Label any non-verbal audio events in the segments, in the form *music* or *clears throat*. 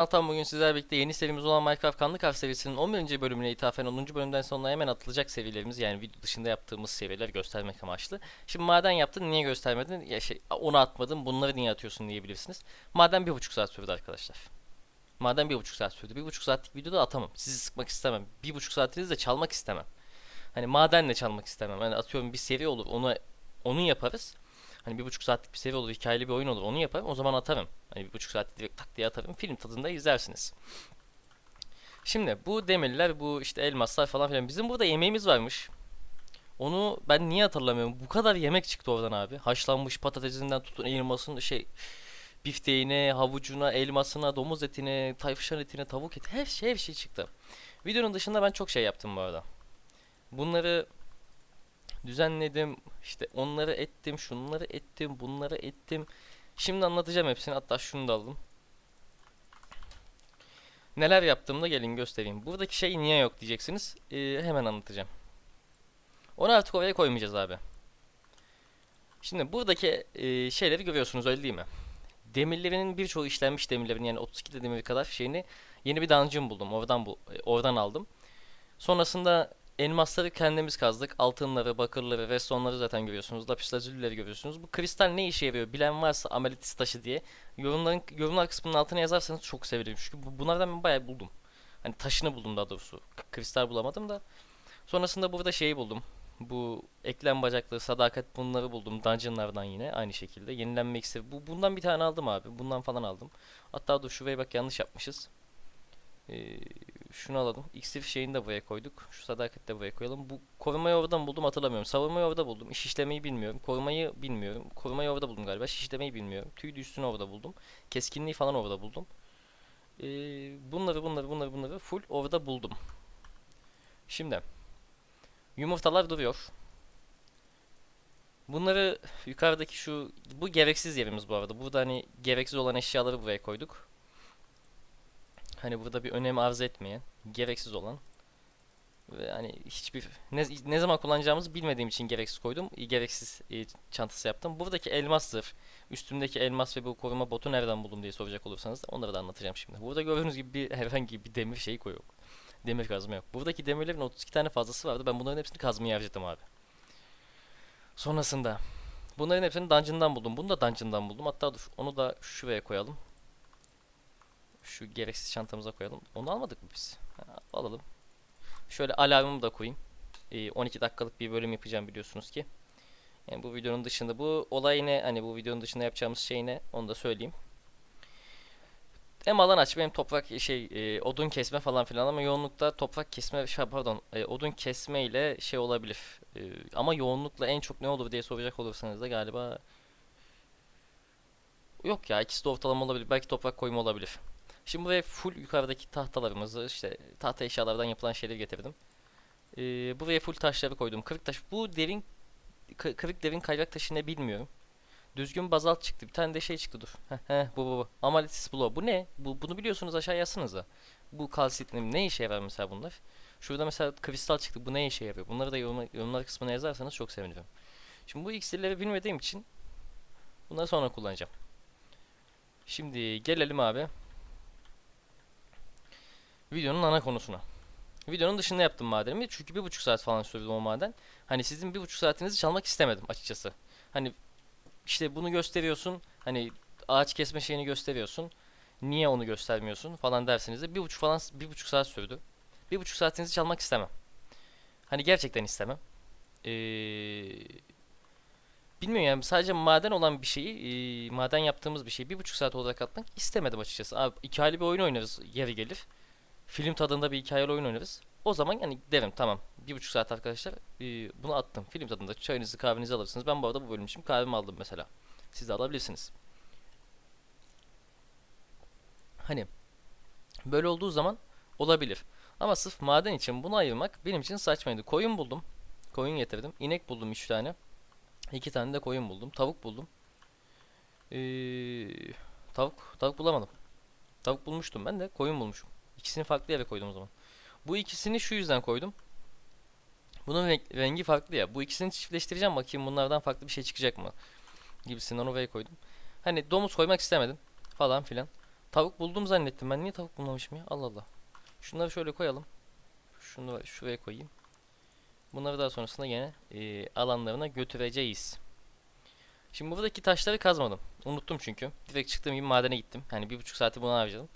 Altan bugün sizlerle birlikte yeni serimiz olan Minecraft Kanlı Kaf serisinin 11. bölümüne ithafen 10. bölümden sonra hemen atılacak seviyelerimiz yani video dışında yaptığımız seviyeler göstermek amaçlı. Şimdi maden yaptın niye göstermedin? Ya şey onu atmadın bunları niye atıyorsun diyebilirsiniz. Maden 1.5 saat sürdü arkadaşlar. Maden 1.5 saat sürdü. 1.5 saatlik videoda atamam. Sizi sıkmak istemem. 1.5 saatinizi de çalmak istemem. Hani madenle çalmak istemem. Hani atıyorum bir seviye olur onu onun yaparız. Hani bir buçuk saatlik bir seviye olur, hikayeli bir oyun olur, onu yaparım. O zaman atarım. Hani bir buçuk saatlik direkt tak diye atarım. Film tadında izlersiniz. Şimdi bu demirler, bu işte elmaslar falan filan. Bizim burada yemeğimiz varmış. Onu ben niye hatırlamıyorum? Bu kadar yemek çıktı oradan abi. Haşlanmış patatesinden tutun elmasın şey bifteğine, havucuna, elmasına, domuz etine, tayfışan etine, tavuk eti her şey her şey çıktı. Videonun dışında ben çok şey yaptım bu arada. Bunları düzenledim. İşte onları ettim, şunları ettim, bunları ettim. Şimdi anlatacağım hepsini. Hatta şunu da aldım. Neler yaptığımda gelin göstereyim. Buradaki şey niye yok diyeceksiniz. Ee, hemen anlatacağım. Onu artık oraya koymayacağız abi. Şimdi buradaki e, şeyleri görüyorsunuz öyle değil mi? Demirlerinin birçoğu işlenmiş demirlerin yani 32 demir kadar şeyini yeni bir dungeon buldum. Oradan bu oradan aldım. Sonrasında Elmasları kendimiz kazdık. Altınları, bakırları, restonları zaten görüyorsunuz. Lapis lazulleri görüyorsunuz. Bu kristal ne işe yarıyor? Bilen varsa ametist taşı diye yorumların yorumlar kısmının altına yazarsanız çok sevinirim. Çünkü bu, bunlardan ben bayağı buldum. Hani taşını buldum daha doğrusu. Kristal bulamadım da. Sonrasında burada şeyi buldum. Bu eklem bacakları, sadakat bunları buldum. Dungeonlardan yine aynı şekilde. Yenilenme iksiri. Bu, bundan bir tane aldım abi. Bundan falan aldım. Hatta dur şuraya bak yanlış yapmışız. Ee, şunu alalım. İksir şeyini de buraya koyduk. Şu sadakat de buraya koyalım. Bu korumayı oradan buldum hatırlamıyorum. Savunmayı orada buldum. İş işlemeyi bilmiyorum. Korumayı bilmiyorum. Korumayı orada buldum galiba. Şişlemeyi bilmiyorum. Tüy üstünü orada buldum. Keskinliği falan orada buldum. Ee, bunları bunları bunları bunları full orada buldum. Şimdi yumurtalar duruyor. Bunları yukarıdaki şu bu gereksiz yerimiz bu arada. Burada hani gereksiz olan eşyaları buraya koyduk. Hani burada bir önem arz etmeyen, gereksiz olan ve hani hiçbir ne, ne zaman kullanacağımızı bilmediğim için gereksiz koydum. Gereksiz e, çantası yaptım. Buradaki elmas zırh, üstümdeki elmas ve bu koruma botu nereden buldum diye soracak olursanız da onları da anlatacağım şimdi. Burada gördüğünüz gibi bir *laughs* herhangi bir demir şeyi koyuyor. Demir kazma yok. Buradaki demirlerin 32 tane fazlası vardı. Ben bunların hepsini kazmaya harcadım abi. Sonrasında bunların hepsini dungeon'dan buldum. Bunu da dungeon'dan buldum. Hatta dur onu da şuraya koyalım. Şu gereksiz çantamıza koyalım. Onu almadık mı biz? Ha, alalım. Şöyle alarmımı da koyayım. Ee, 12 dakikalık bir bölüm yapacağım biliyorsunuz ki. Yani bu videonun dışında bu olay ne? Hani bu videonun dışında yapacağımız şey ne? Onu da söyleyeyim. Hem alan açma hem toprak şey e, odun kesme falan filan ama yoğunlukta toprak kesme şey, pardon e, odun kesme ile şey olabilir. E, ama yoğunlukla en çok ne olur diye soracak olursanız da galiba yok ya ikisi de ortalama olabilir. Belki toprak koyma olabilir. Şimdi buraya full yukarıdaki tahtalarımızı işte tahta eşyalardan yapılan şeyleri getirdim. Ee, buraya full taşları koydum. Kırık taş. Bu derin kı- kırık derin kayrak taşı ne bilmiyorum. Düzgün bazalt çıktı. Bir tane de şey çıktı dur. Bu bu bu. Amalithis Blow. Bu ne? Bu, bunu biliyorsunuz aşağı yazsanıza. Bu kalsit ne, ne işe yarar mesela bunlar? Şurada mesela kristal çıktı. Bu ne işe yarıyor? Bunları da yorumlar, yorumlar kısmına yazarsanız çok sevinirim. Şimdi bu iksirleri bilmediğim için bunları sonra kullanacağım. Şimdi gelelim abi videonun ana konusuna. Videonun dışında yaptım madenimi çünkü bir buçuk saat falan sürdü o maden. Hani sizin bir buçuk saatinizi çalmak istemedim açıkçası. Hani işte bunu gösteriyorsun. Hani ağaç kesme şeyini gösteriyorsun. Niye onu göstermiyorsun falan dersiniz de bir buçuk falan bir buçuk saat sürdü. Bir buçuk saatinizi çalmak istemem. Hani gerçekten istemem. Ee, bilmiyorum yani sadece maden olan bir şeyi, ee, maden yaptığımız bir şeyi bir buçuk saat olarak atmak istemedim açıkçası. Abi hikayeli bir oyun oynarız yeri gelir film tadında bir hikayeli oyun oynarız. O zaman yani derim tamam. Bir buçuk saat arkadaşlar e, bunu attım. Film tadında çayınızı kahvenizi alırsınız. Ben bu arada bu bölüm için kahvemi aldım mesela. Siz de alabilirsiniz. Hani böyle olduğu zaman olabilir. Ama sırf maden için bunu ayırmak benim için saçmaydı. Koyun buldum. Koyun getirdim. İnek buldum 3 tane. 2 tane de koyun buldum. Tavuk buldum. Ee, tavuk tavuk bulamadım. Tavuk bulmuştum ben de koyun bulmuşum. İkisini farklı yere koydum o zaman. Bu ikisini şu yüzden koydum. Bunun rengi farklı ya. Bu ikisini çiftleştireceğim bakayım bunlardan farklı bir şey çıkacak mı? Gibisinden oraya koydum. Hani domuz koymak istemedim falan filan. Tavuk buldum zannettim. Ben niye tavuk bulmamışım ya? Allah Allah. Şunları şöyle koyalım. Şunu şuraya koyayım. Bunları daha sonrasında yine e, alanlarına götüreceğiz. Şimdi buradaki taşları kazmadım. Unuttum çünkü. Direkt çıktığım gibi madene gittim. Hani bir buçuk saati buna harcadım.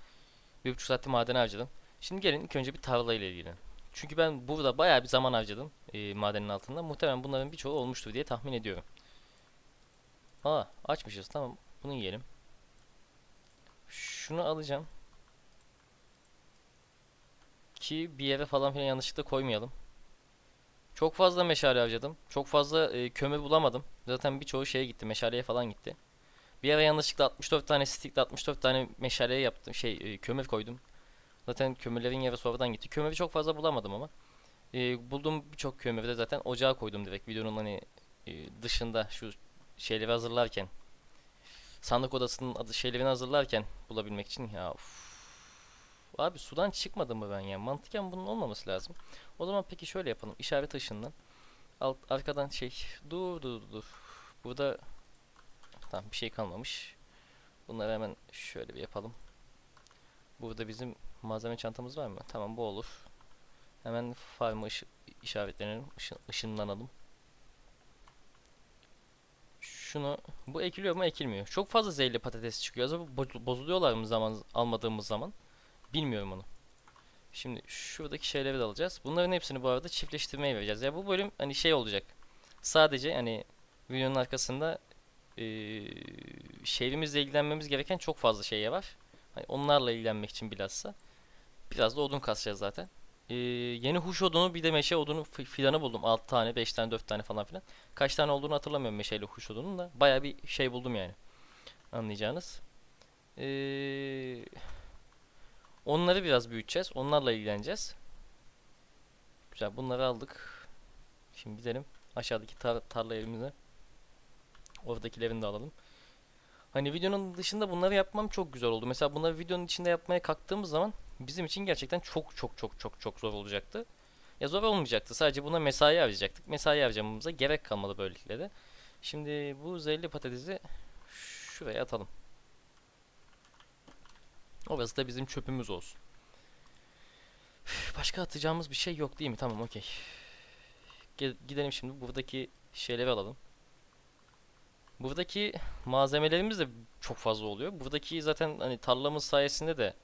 Bir buçuk saati madene harcadım. Şimdi gelin ilk önce bir tarla ile ilgilenelim. Çünkü ben burada bayağı bir zaman harcadım e, madenin altında. Muhtemelen bunların birçoğu olmuştur diye tahmin ediyorum. Aa açmışız tamam. Bunu yiyelim. Şunu alacağım. Ki bir yere falan filan yanlışlıkla koymayalım. Çok fazla meşale harcadım. Çok fazla e, kömür bulamadım. Zaten birçoğu şeye gitti. Meşaleye falan gitti. Bir ara yanlışlıkla 64 tane stickle 64 tane meşaleye yaptım. Şey e, kömür koydum. Zaten kömürlerin yeri sonradan gitti. Kömürü çok fazla bulamadım ama. E, bulduğum birçok kömürü de zaten ocağa koydum direkt. Videonun hani e, dışında şu şeyleri hazırlarken. Sandık odasının adı şeylerini hazırlarken bulabilmek için ya uf. Abi sudan çıkmadım mı ben ya? Mantıken bunun olmaması lazım. O zaman peki şöyle yapalım. İşaret ışığından. Alt, arkadan şey. Dur dur dur. Burada tamam bir şey kalmamış. Bunları hemen şöyle bir yapalım. Burada bizim malzeme çantamız var mı? Tamam bu olur. Hemen farmı ışı, işaretlenelim. Işın, ışınlanalım. Şunu bu ekiliyor mu ekilmiyor. Çok fazla zehirli patates çıkıyor. Acaba bo- bozuluyorlar mı zaman almadığımız zaman? Bilmiyorum onu. Şimdi şuradaki şeyleri de alacağız. Bunların hepsini bu arada çiftleştirmeye vereceğiz. Ya bu bölüm hani şey olacak. Sadece hani videonun arkasında eee şehrimizle ilgilenmemiz gereken çok fazla şey var. Hani onlarla ilgilenmek için bilhassa. Biraz da odun kasacağız zaten. Eee, yeni huş odunu bir de meşe odunu fi- fidanı buldum. 6 tane, 5 tane, 4 tane falan filan. Kaç tane olduğunu hatırlamıyorum meşeyle huş odunun da. Baya bir şey buldum yani. Anlayacağınız. Eee Onları biraz büyüteceğiz. Onlarla ilgileneceğiz. Güzel bunları aldık. Şimdi gidelim aşağıdaki tar tarla evimize. Oradakilerini de alalım. Hani videonun dışında bunları yapmam çok güzel oldu. Mesela bunları videonun içinde yapmaya kalktığımız zaman bizim için gerçekten çok çok çok çok çok zor olacaktı. Ya zor olmayacaktı. Sadece buna mesai harcayacaktık. Mesai harcamamıza gerek kalmadı böylelikle de. Şimdi bu zehirli patatesi şuraya atalım. Orası da bizim çöpümüz olsun. Başka atacağımız bir şey yok değil mi? Tamam okey. Gidelim şimdi buradaki şeyleri alalım. Buradaki malzemelerimiz de çok fazla oluyor. Buradaki zaten hani tarlamız sayesinde de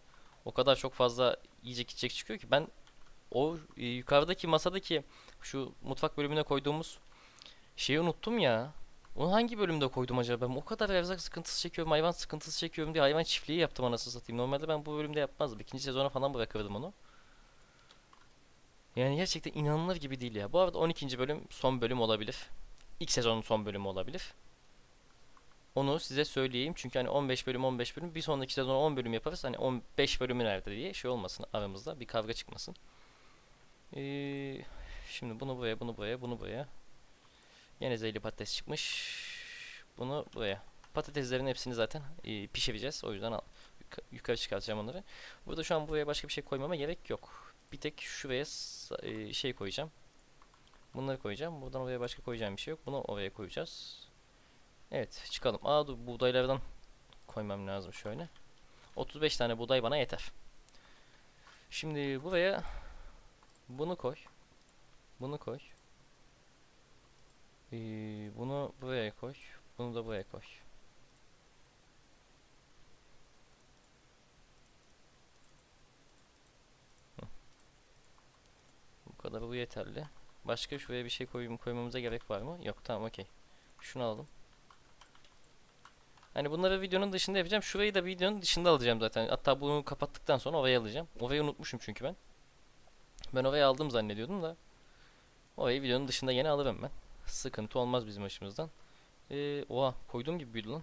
o kadar çok fazla yiyecek içecek çıkıyor ki ben o e, yukarıdaki masadaki şu mutfak bölümüne koyduğumuz şeyi unuttum ya. Onu hangi bölümde koydum acaba? Ben o kadar erzak sıkıntısı çekiyorum, hayvan sıkıntısı çekiyorum diye hayvan çiftliği yaptım anasını satayım. Normalde ben bu bölümde yapmazdım. İkinci sezona falan bırakırdım onu. Yani gerçekten inanılır gibi değil ya. Bu arada 12. bölüm son bölüm olabilir. İlk sezonun son bölümü olabilir. Onu size söyleyeyim çünkü hani 15 bölüm 15 bölüm bir sonraki sezona 10 bölüm yaparız. Hani 15 bölümü nerede diye şey olmasın aramızda bir kavga çıkmasın. Ee, şimdi bunu buraya bunu buraya bunu buraya. Yine zehirli patates çıkmış. Bunu buraya. Patateslerin hepsini zaten e, pişireceğiz. O yüzden al, yuka- yukarı çıkartacağım onları. Burada şu an buraya başka bir şey koymama gerek yok. Bir tek şuraya e, şey koyacağım. Bunları koyacağım. Buradan oraya başka koyacağım bir şey yok. Bunu oraya koyacağız. Evet çıkalım. Aa dur buğdaylardan koymam lazım şöyle. 35 tane buğday bana yeter. Şimdi buraya bunu koy. Bunu koy. Ee, bunu buraya koy. Bunu da buraya koy. Bu kadar bu yeterli. Başka şuraya bir şey koyum koymamıza gerek var mı? Yok tamam okey. Şunu alalım. Hani bunları videonun dışında yapacağım. Şurayı da videonun dışında alacağım zaten. Hatta bunu kapattıktan sonra oraya alacağım. Orayı unutmuşum çünkü ben. Ben oraya aldım zannediyordum da. Orayı videonun dışında yine alırım ben. Sıkıntı olmaz bizim başımızdan. Ee, oha koyduğum gibi büyüdü lan.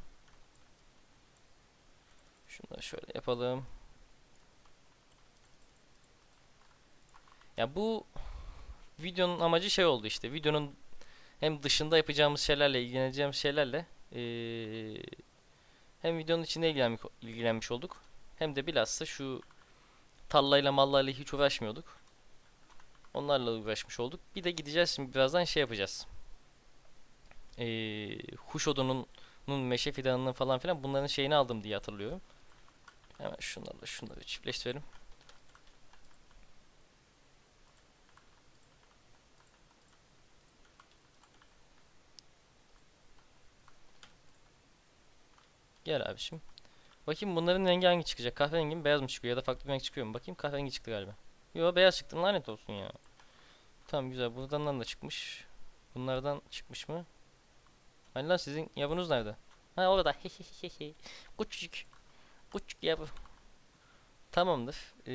Şunu da şöyle yapalım. Ya bu videonun amacı şey oldu işte. Videonun hem dışında yapacağımız şeylerle ilgileneceğimiz şeylerle ee, hem videonun içinde ilgilenmiş, ilgilenmiş olduk. Hem de bilhassa şu tallayla mallayla hiç uğraşmıyorduk. Onlarla uğraşmış olduk. Bir de gideceğiz şimdi birazdan şey yapacağız. Ee, huş odunun meşe fidanının falan filan bunların şeyini aldım diye hatırlıyorum. Hemen şunları şunları çiftleştirelim. Gel abişim. Bakayım bunların rengi hangi çıkacak? Kahverengi mi beyaz mı çıkıyor ya da farklı bir renk çıkıyor mu? Bakayım kahverengi çıktı galiba. Yo beyaz çıktı lanet olsun ya. Tamam güzel buradan da çıkmış. Bunlardan çıkmış mı? Hani lan sizin yavrunuz nerede? Ha orada. Küçücük. Küçük yavru. Tamamdır. Ee,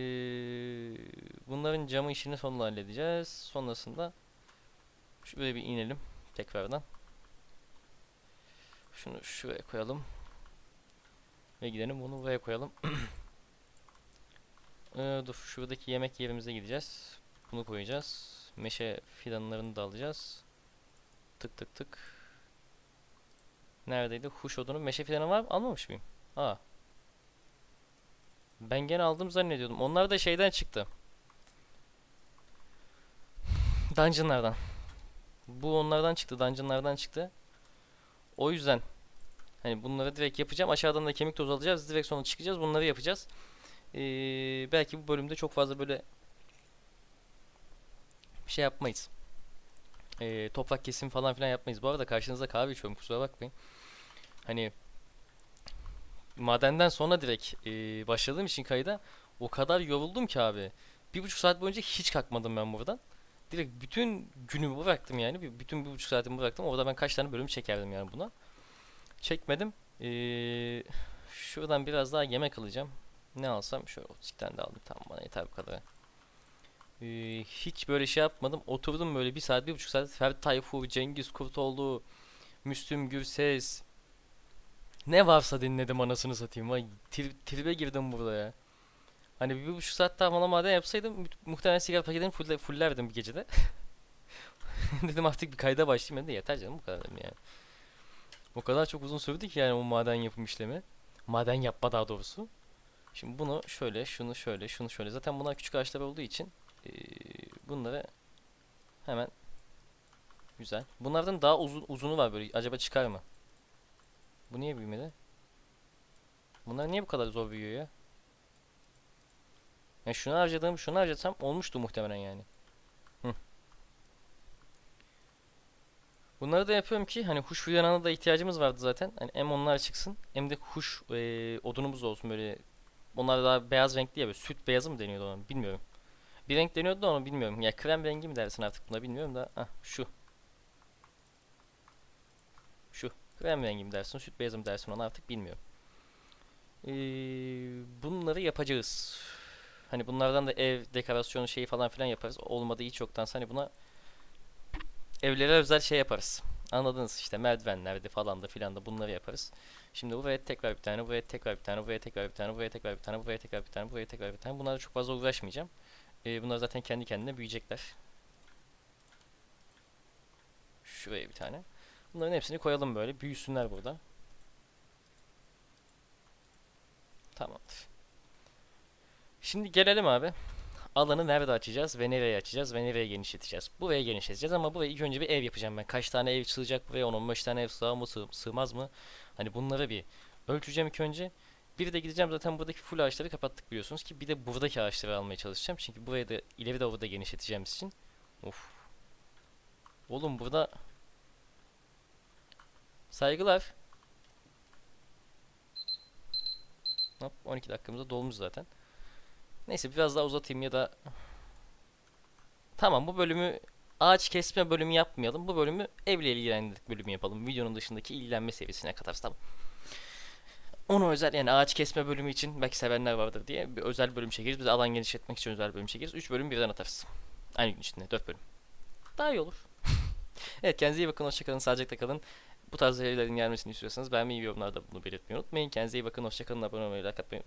bunların camı işini sonra halledeceğiz. Sonrasında şuraya bir inelim tekrardan. Şunu şuraya koyalım. Ve gidelim bunu buraya koyalım. *clears throat* ee, dur şuradaki yemek yerimize gideceğiz. Bunu koyacağız. Meşe fidanlarını da alacağız. Tık tık tık. Neredeydi? Huş odunu. Meşe fidanı var mı? Almamış mıyım? Aa. Ben gene aldım zannediyordum. Onlar da şeyden çıktı. Dungeonlardan. Bu onlardan çıktı. Dungeonlardan çıktı. O yüzden hani bunları direkt yapacağım. Aşağıdan da kemik tozu alacağız. Direkt sonra çıkacağız. Bunları yapacağız. Ee, belki bu bölümde çok fazla böyle bir şey yapmayız. Ee, toprak kesim falan filan yapmayız. Bu arada karşınızda kahve içiyorum kusura bakmayın. Hani madenden sonra direkt e, başladığım için kayda o kadar yoruldum ki abi. Bir buçuk saat boyunca hiç kalkmadım ben buradan. Direkt bütün günümü bıraktım yani. Bütün bir buçuk saatimi bıraktım. Orada ben kaç tane bölüm çekerdim yani buna. Çekmedim. Ee, şuradan biraz daha yemek alacağım. Ne alsam? Şöyle 32 tane de aldım. Tamam bana yeter bu kadar. Ee, hiç böyle şey yapmadım. Oturdum böyle bir saat, bir buçuk saat. Ferdi Tayfur, Cengiz Kurtoğlu, Müslüm Gürses. Ne varsa dinledim anasını satayım. Vay, tri- tribe girdim burada ya. Hani bir buçuk saat daha falan maden yapsaydım mu- muhtemelen sigara paketini fulle, fullerdim bir gecede. *laughs* Dedim artık bir kayda başlayayım. Ben yeter canım bu kadar dedim yani. O kadar çok uzun sürdü ki yani o maden yapım işlemi. Maden yapma daha doğrusu. Şimdi bunu şöyle, şunu şöyle, şunu şöyle. Zaten bunlar küçük ağaçlar olduğu için eee, bunları hemen güzel. Bunlardan daha uzun uzunu var böyle. Acaba çıkar mı? Bu niye büyümedi? Bunlar niye bu kadar zor büyüyor ya? Ya şunu harcadığım, şunu harcasam olmuştu muhtemelen yani. Bunları da yapıyorum ki hani huş fidanına da ihtiyacımız vardı zaten. Hani hem onlar çıksın hem de huş eee, odunumuz olsun böyle. Onlar daha beyaz renkli ya böyle süt beyazı mı deniyordu ona bilmiyorum. Bir renk deniyordu da onu bilmiyorum. Ya krem rengi mi dersin artık buna bilmiyorum da. Ah şu. Şu. Krem rengi mi dersin, süt beyazı mı dersin ona artık bilmiyorum. Ee, bunları yapacağız. Hani bunlardan da ev dekorasyonu şeyi falan filan yaparız. Olmadı hiç yoktansa hani buna evlere özel şey yaparız. Anladınız işte merdivenlerde falan da filan da bunları yaparız. Şimdi buraya tekrar bir tane, buraya tekrar bir tane, buraya tekrar bir tane, buraya tekrar bir tane, buraya tekrar bir tane, buraya tekrar bir tane. Bunlarla çok fazla uğraşmayacağım. Ee, bunlar zaten kendi kendine büyüyecekler. Şuraya bir tane. Bunların hepsini koyalım böyle. Büyüsünler burada. Tamamdır. Şimdi gelelim abi. Alanı nerede açacağız ve nereye açacağız ve nereye genişleteceğiz. Buraya genişleteceğiz ama buraya ilk önce bir ev yapacağım ben. Kaç tane ev sığacak buraya 10-15 tane ev sığar mı sığ- sığmaz mı? Hani bunları bir ölçeceğim ilk önce. Bir de gideceğim zaten buradaki full ağaçları kapattık biliyorsunuz ki bir de buradaki ağaçları almaya çalışacağım. Çünkü burayı da ileri doğru da genişleteceğimiz için. Of. Oğlum burada Saygılar. Hop 12 dakikamızda dolmuş zaten. Neyse biraz daha uzatayım ya da Tamam bu bölümü ağaç kesme bölümü yapmayalım. Bu bölümü evle ilgilendirdik bölümü yapalım. Videonun dışındaki ilgilenme seviyesine katarız tamam. Onu özel yani ağaç kesme bölümü için belki sevenler vardır diye bir özel bölüm çekeriz. Biz alan genişletmek için özel bölüm çekeriz. 3 bölüm birden atarız. Aynı gün içinde 4 bölüm. Daha iyi olur. *laughs* evet kendinize iyi bakın. Hoşçakalın. Sağlıcakla kalın. Bu tarz şeylerin gelmesini istiyorsanız beğenmeyi yorumlarda bunu belirtmeyi unutmayın. Kendinize iyi bakın. Hoşçakalın. Abone olmayı, like atmayı